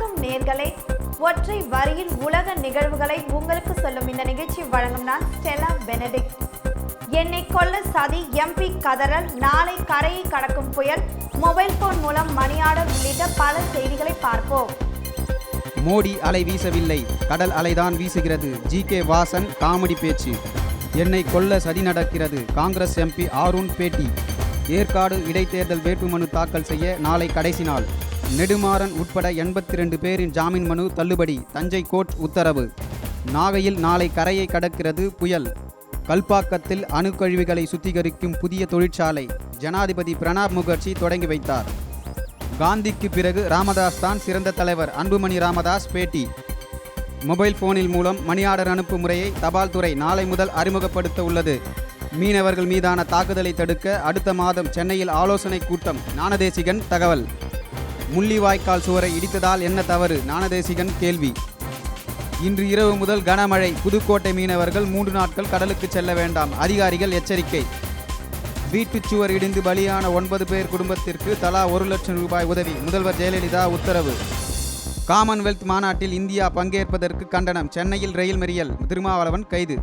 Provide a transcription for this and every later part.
வணக்கம் நேர்களை ஒற்றை வரியில் உலக நிகழ்வுகளை உங்களுக்கு சொல்லும் இந்த நிகழ்ச்சி வழங்கும் நான் ஸ்டெலா பெனடிக்ட். என்னை கொல்ல சதி எம்பி கதறல் நாளை கரையை கடக்கும் புயல் மொபைல் போன் மூலம் மணியாடர் உள்ளிட்ட பல செய்திகளை பார்ப்போம். மோடி அலை வீசவில்லை கடல் அலைதான் வீசுகிறது ஜி கே வாசன் காமெடி பேச்சு. என்னை கொல்ல சதி நடக்கிறது காங்கிரஸ் எம்பி ஆரூன் பேட்டி. ஏற்காடு இடைத்தேர்தல் வேட்புமனு தாக்கல் செய்ய நாளை கடைசி நாள். நெடுமாறன் உட்பட எண்பத்தி ரெண்டு பேரின் ஜாமீன் மனு தள்ளுபடி தஞ்சை கோர்ட் உத்தரவு. நாகையில் நாளை கரையை கடக்கிறது புயல். கல்பாக்கத்தில் அணுக்கழிவுகளை சுத்திகரிக்கும் புதிய தொழிற்சாலை. ஜனாதிபதி பிரணாப் முகர்ஜி தொடங்கி வைத்தார். காந்திக்கு பிறகு ராமதாஸ் தான் சிறந்த தலைவர். அன்புமணி ராமதாஸ் பேட்டி. மொபைல் போனில் மூலம் மணி ஆர்டர் அனுப்பும் முறையை தபால் துறை நாளை முதல் அறிமுகப்படுத்த உள்ளது. மீனவர்கள் மீதான தாக்குதலை தடுக்க அடுத்த மாதம் சென்னையில் ஆலோசனை கூட்டம். ஞானதேசிகன் தகவல். முள்ளிவாய்க்கால் சுவரை இடித்ததால் என்ன தவறு? ஞானதேசிகன் கேள்வி. இன்று இரவு முதல் கனமழை. புதுக்கோட்டை மீனவர்கள் மூன்று நாட்கள் கடலுக்கு செல்ல வேண்டாம். அதிகாரிகள் எச்சரிக்கை. வீட்டுச் சுவர் இடிந்து பலியான ஒன்பது பேர் குடும்பத்திற்கு தலா ஒரு லட்சம் ரூபாய் உதவி. முதல்வர் ஜெயலலிதா உத்தரவு. காமன்வெல்த் மாநாட்டில் இந்தியா பங்கேற்பதற்கு கண்டனம். சென்னையில் ரயில் மறியல். திருமாவளவன் கைது.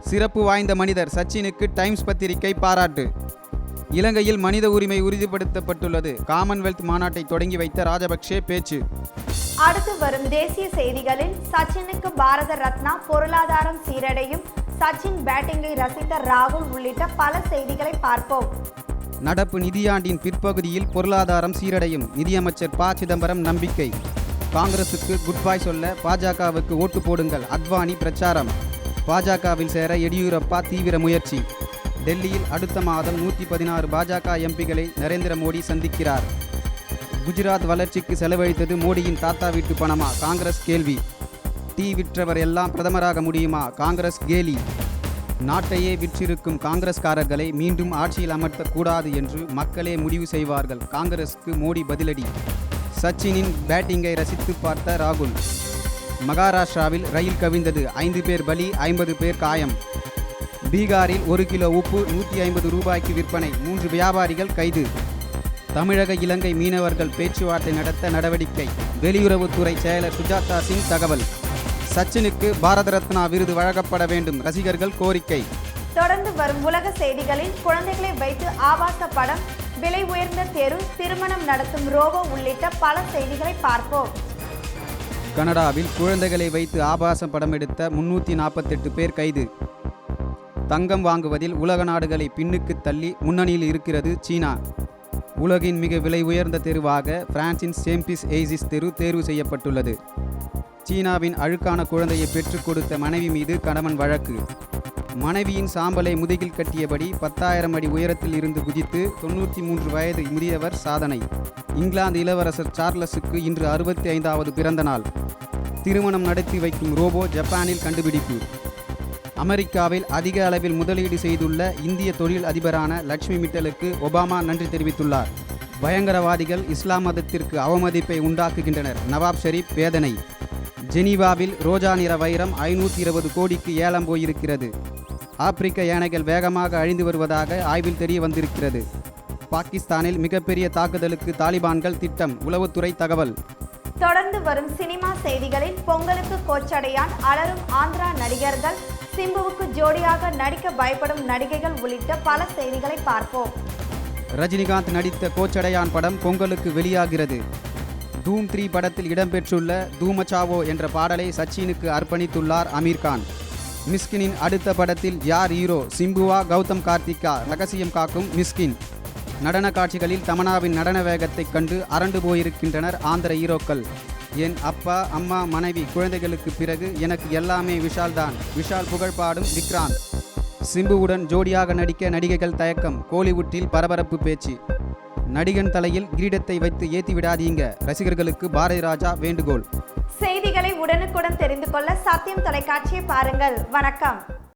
சிறப்பு வாய்ந்த மனிதர் சச்சினுக்கு டைம்ஸ் பத்திரிகை பாராட்டு. இலங்கையில் மனித உரிமை உறுதிப்படுத்தப்பட்டுள்ளது. காமன்வெல்த் மாநாட்டை தொடங்கி வைத்த ராஜபக்சே பேச்சு. அடுத்து வரும் தேசிய செய்திகளில் சச்சினுக்கு பாரத ரத்னா பொருளாதாரம் சீரடையும். சச்சின் பேட்டிங்கை ரசித்த ராகுல் உள்ளிட்ட பல செய்திகளை பார்ப்போம். நடப்பு நிதியாண்டின் பிற்பகுதியில் பொருளாதாரம் சீரடையும். நிதியமைச்சர் ப. சிதம்பரம் நம்பிக்கை. காங்கிரசுக்கு குட் பை சொல்ல பாஜகவுக்கு ஓட்டு போடுங்கள். அத்வானி பிரச்சாரம். பாஜகவில் சேர எடியூரப்பா தீவிர முயற்சி. டெல்லியில் அடுத்த மாதம் நூற்றி பதினாறு பாஜக எம்பிகளை நரேந்திர மோடி சந்திக்கிறார். குஜராத் வளர்ச்சிக்கு செலவழித்தது மோடியின் தாத்தா வீட்டு பணமா? காங்கிரஸ் கேள்வி. டீ விற்றவர் எல்லாம் பிரதமராக முடியுமா? காங்கிரஸ் கேலி. நாட்டையே விற்றிருக்கும் காங்கிரஸ்காரர்களை மீண்டும் ஆட்சியில் அமர்த்தக்கூடாது என்று மக்களே முடிவு செய்வார்கள். காங்கிரஸுக்கு மோடி பதிலடி. சச்சினின் பேட்டிங்கை ரசித்து பார்த்த ராகுல். மகாராஷ்டிராவில் ரயில் கவிழ்ந்தது. ஐந்து பேர் பலி ஐம்பது பேர் காயம். பீகாரில் ஒரு கிலோ உப்பு நூற்றி ஐம்பது ரூபாய்க்கு விற்பனை. மூன்று வியாபாரிகள் கைது. தமிழக இலங்கை மீனவர்கள் பேச்சுவார்த்தை நடத்த நடவடிக்கை. வெளியுறவுத்துறை செயலர் சுஜாதா சிங் தகவல். சச்சினுக்கு பாரத ரத்னா விருது வழங்கப்பட வேண்டும். ரசிகர்கள் கோரிக்கை. தொடர்ந்து வரும் உலக செய்திகளில் குழந்தைகளை வைத்து ஆபாச படம் விலை உயர்ந்த தெரு திருமணம் நடத்தும் ரோபோ உள்ளிட்ட பல செய்திகளை பார்ப்போம். கனடாவில் குழந்தைகளை வைத்து ஆபாசம் படம் எடுத்த முன்னூற்றி நாற்பத்தெட்டு பேர் கைது. தங்கம் வாங்குவதில் உலக நாடுகளை பின்னுக்கு தள்ளி முன்னணியில் இருக்கிறது சீனா. உலகின் மிக விலை உயர்ந்த தெருவாக பிரான்சின் சேம்பிஸ் எய்சிஸ் தெரு தேர்வு செய்யப்பட்டுள்ளது. சீனாவின் அழுக்கான குழந்தையை பெற்றுக் கொடுத்த மனைவி மீது கணவன் வழக்கு. மனைவியின் சாம்பலை முதுகில் கட்டியபடி பத்தாயிரம் அடி உயரத்தில் இருந்து குதித்து தொண்ணூற்றி மூன்று வயது முதியவர் சாதனை. இங்கிலாந்து இளவரசர் சார்லஸுக்கு இன்று அறுபத்தி ஐந்தாவது பிறந்த நாள் திருமணம் நடத்தி வைக்கும் ரோபோ ஜப்பானில் கண்டுபிடிப்பு. அமெரிக்காவில் அதிக அளவில் முதலீடு செய்துள்ள இந்திய தொழில் அதிபரான லட்சுமி மிட்டலுக்கு ஒபாமா நன்றி தெரிவித்துள்ளார். பயங்கரவாதிகள் இஸ்லாம் மதத்திற்கு அவமதிப்பை உண்டாக்குகின்றனர். நவாப் ஷெரீப் வேதனை. ஜெனீவாவில் ரோஜா நிற வைரம் ஐநூற்றி இருபது கோடிக்கு ஏலம் போயிருக்கிறது. ஆப்பிரிக்க யானைகள் வேகமாக அழிந்து வருவதாக ஆய்வில் தெரிய வந்திருக்கிறது. பாகிஸ்தானில் மிகப்பெரிய தாக்குதலுக்கு தாலிபான்கள் திட்டம் உளவுத்துறை தகவல். தொடர்ந்து வரும் சினிமா செய்திகளில் பொங்கலுக்கு கோச்சடையான் அலரும் ஆந்திரா நடிகர்கள் சிம்புவுக்கு ஜோடியாக நடிக்க பயப்படும் நடிகைகள் உள்ளிட்ட பல செய்திகளை பார்ப்போம். ரஜினிகாந்த் நடித்த கோச்சடையான் படம் பொங்கலுக்கு வெளியாகிறது. தூம் த்ரீ படத்தில் இடம்பெற்றுள்ள தூமச்சாவோ என்ற பாடலை சச்சினுக்கு அர்ப்பணித்துள்ளார் அமீர்கான் மிஸ்கினின் அடுத்த படத்தில் யார் ஹீரோ சிம்புவா கௌதம் கார்த்திகா ரகசியம் காக்கும் மிஸ்கின். நடன காட்சிகளில் தமனாவின் நடன வேகத்தைக் கண்டு அரண்டு போயிருக்கின்றனர் ஆந்திர ஹீரோக்கள். என் அப்பா அம்மா மனைவி குழந்தைகளுக்கு பிறகு எனக்கு எல்லாமே விஷால் தான் விஷால் புகழ் பாடும் விக்ராந்த். சிம்புவுடன் ஜோடியாக நடிக்க நடிகைகள் தயக்கம் கோலிவுட்டில் பரபரப்பு பேச்சு. நடிகன் தலையில் கிரீடத்தை வைத்து ஏத்தி விடாதீங்க ரசிகர்களுக்கு பாரதி ராஜா வேண்டுகோள். செய்திகளை உடனுக்குடன் தெரிந்து கொள்ள சத்தியம் தொலைக்காட்சியை பாருங்கள். வணக்கம்.